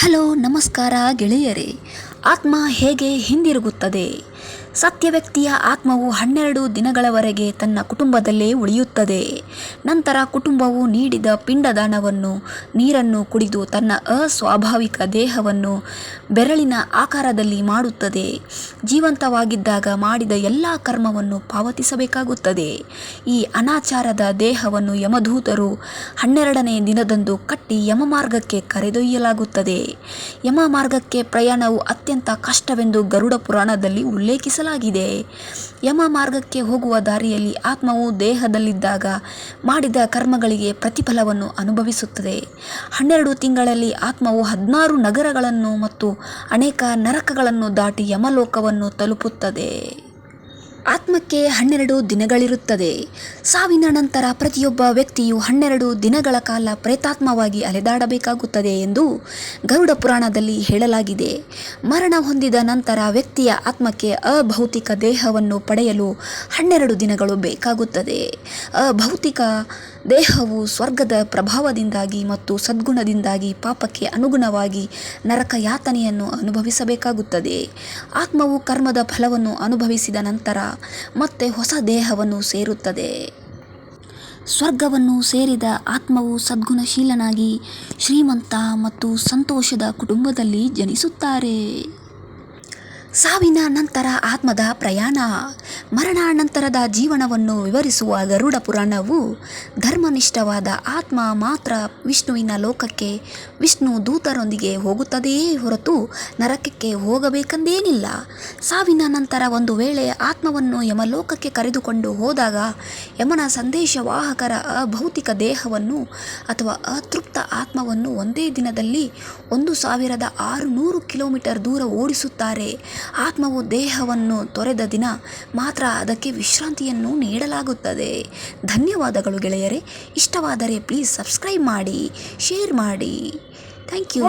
Hello ನಮಸ್ಕಾರ ಗೆಳೆಯರೇ. ಆತ್ಮ ಹೇಗೆ ಹಿಂದಿರುಗುತ್ತದೆ? ಸತ್ಯ ವ್ಯಕ್ತಿಯ ಆತ್ಮವು ಹನ್ನೆರಡು ದಿನಗಳವರೆಗೆ ತನ್ನ ಕುಟುಂಬದಲ್ಲೇ ಉಳಿಯುತ್ತದೆ. ನಂತರ ಕುಟುಂಬವು ನೀಡಿದ ಪಿಂಡದಾನವನ್ನು, ನೀರನ್ನು ಕುಡಿದು ತನ್ನ ಅಸ್ವಾಭಾವಿಕ ದೇಹವನ್ನು ಬೆರಳಿನ ಆಕಾರದಲ್ಲಿ ಮಾಡುತ್ತದೆ. ಜೀವಂತವಾಗಿದ್ದಾಗ ಮಾಡಿದ ಎಲ್ಲ ಕರ್ಮವನ್ನು ಪಾವತಿಸಬೇಕಾಗುತ್ತದೆ. ಈ ಅನಾಚಾರದ ದೇಹವನ್ನು ಯಮಧೂತರು ಹನ್ನೆರಡನೇ ದಿನದಂದು ಕಟ್ಟಿ ಯಮಮಾರ್ಗಕ್ಕೆ ಕರೆದೊಯ್ಯಲಾಗುತ್ತದೆ. ಯಮ ಮಾರ್ಗಕ್ಕೆ ಪ್ರಯಾಣವು ಅತ್ಯಂತ ಕಷ್ಟವೆಂದು ಗರುಡ ಪುರಾಣದಲ್ಲಿ ಉಲ್ಲೇಖಿಸಲಾಗಿದೆ. ಯಮ ಮಾರ್ಗಕ್ಕೆ ಹೋಗುವ ದಾರಿಯಲ್ಲಿ ಆತ್ಮವು ದೇಹದಲ್ಲಿದ್ದಾಗ ಮಾಡಿದ ಕರ್ಮಗಳಿಗೆ ಪ್ರತಿಫಲವನ್ನು ಅನುಭವಿಸುತ್ತದೆ. ಹನ್ನೆರಡು ತಿಂಗಳಲ್ಲಿ ಆತ್ಮವು ಹದಿನಾರು ನಗರಗಳನ್ನು ಮತ್ತು ಅನೇಕ ನರಕಗಳನ್ನು ದಾಟಿ ಯಮಲೋಕವನ್ನು ತಲುಪುತ್ತದೆ. ಆತ್ಮಕ್ಕೆ ಹನ್ನೆರಡು ದಿನಗಳಿರುತ್ತದೆ. ಸಾವಿನ ನಂತರ ಪ್ರತಿಯೊಬ್ಬ ವ್ಯಕ್ತಿಯು ಹನ್ನೆರಡು ದಿನಗಳ ಕಾಲ ಪ್ರೇತಾತ್ಮವಾಗಿ ಅಲೆದಾಡಬೇಕಾಗುತ್ತದೆ ಎಂದು ಗರುಡ ಪುರಾಣದಲ್ಲಿ ಹೇಳಲಾಗಿದೆ. ಮರಣ ಹೊಂದಿದ ನಂತರ ವ್ಯಕ್ತಿಯ ಆತ್ಮಕ್ಕೆ ಅಭೌತಿಕ ದೇಹವನ್ನು ಪಡೆಯಲು ಹನ್ನೆರಡು ದಿನಗಳು ಬೇಕಾಗುತ್ತದೆ. ಅಭೌತಿಕ ದೇಹವು ಸ್ವರ್ಗದ ಪ್ರಭಾವದಿಂದಾಗಿ ಮತ್ತು ಸದ್ಗುಣದಿಂದಾಗಿ ಪಾಪಕ್ಕೆ ಅನುಗುಣವಾಗಿ ನರಕ ಯಾತನೆಯನ್ನು ಅನುಭವಿಸಬೇಕಾಗುತ್ತದೆ. ಆತ್ಮವು ಕರ್ಮದ ಫಲವನ್ನು ಅನುಭವಿಸಿದ ನಂತರ ಮತ್ತೆ ಹೊಸ ದೇಹವನ್ನು ಸೇರುತ್ತದೆ. ಸ್ವರ್ಗವನ್ನು ಸೇರಿದ ಆತ್ಮವು ಸದ್ಗುಣಶೀಲನಾಗಿ ಶ್ರೀಮಂತ ಮತ್ತು ಸಂತೋಷದ ಕುಟುಂಬದಲ್ಲಿ ಜನಿಸುತ್ತಾರೆ. ಸಾವಿನ ನಂತರ ಆತ್ಮದ ಪ್ರಯಾಣ. ಮರಣಾನಂತರದ ಜೀವನವನ್ನು ವಿವರಿಸುವ ಗರುಡ ಪುರಾಣವು ಧರ್ಮನಿಷ್ಠವಾದ ಆತ್ಮ ಮಾತ್ರ ವಿಷ್ಣುವಿನ ಲೋಕಕ್ಕೆ ವಿಷ್ಣು ದೂತರೊಂದಿಗೆ ಹೋಗುತ್ತದೆಯೇ ಹೊರತು ನರಕಕ್ಕೆ ಹೋಗಬೇಕೆಂದೇನಿಲ್ಲ. ಸಾವಿನ ನಂತರ ಒಂದು ವೇಳೆ ಆತ್ಮವನ್ನು ಯಮಲೋಕಕ್ಕೆ ಕರೆದುಕೊಂಡು ಹೋದಾಗ ಯಮನ ಸಂದೇಶವಾಹಕರ ಅಭೌತಿಕ ದೇಹವನ್ನು ಅಥವಾ ಅತೃಪ್ತ ಆತ್ಮವನ್ನು ಒಂದೇ ದಿನದಲ್ಲಿ ಒಂದು ಸಾವಿರದ ಆರುನೂರು ಕಿಲೋಮೀಟರ್ ದೂರ ಓಡಿಸುತ್ತಾರೆ. ಆತ್ಮವು ದೇಹವನ್ನು ತೊರೆದ ದಿನ ಮಾತ್ರ ಅದಕ್ಕೆ ವಿಶ್ರಾಂತಿಯನ್ನು ನೀಡಲಾಗುತ್ತದೆ. ಧನ್ಯವಾದಗಳು ಗೆಳೆಯರೇ. ಇಷ್ಟವಾದರೆ ಪ್ಲೀಸ್ ಸಬ್ಸ್ಕ್ರೈಬ್ ಮಾಡಿ ಶೇರ್ ಮಾಡಿ. Thank you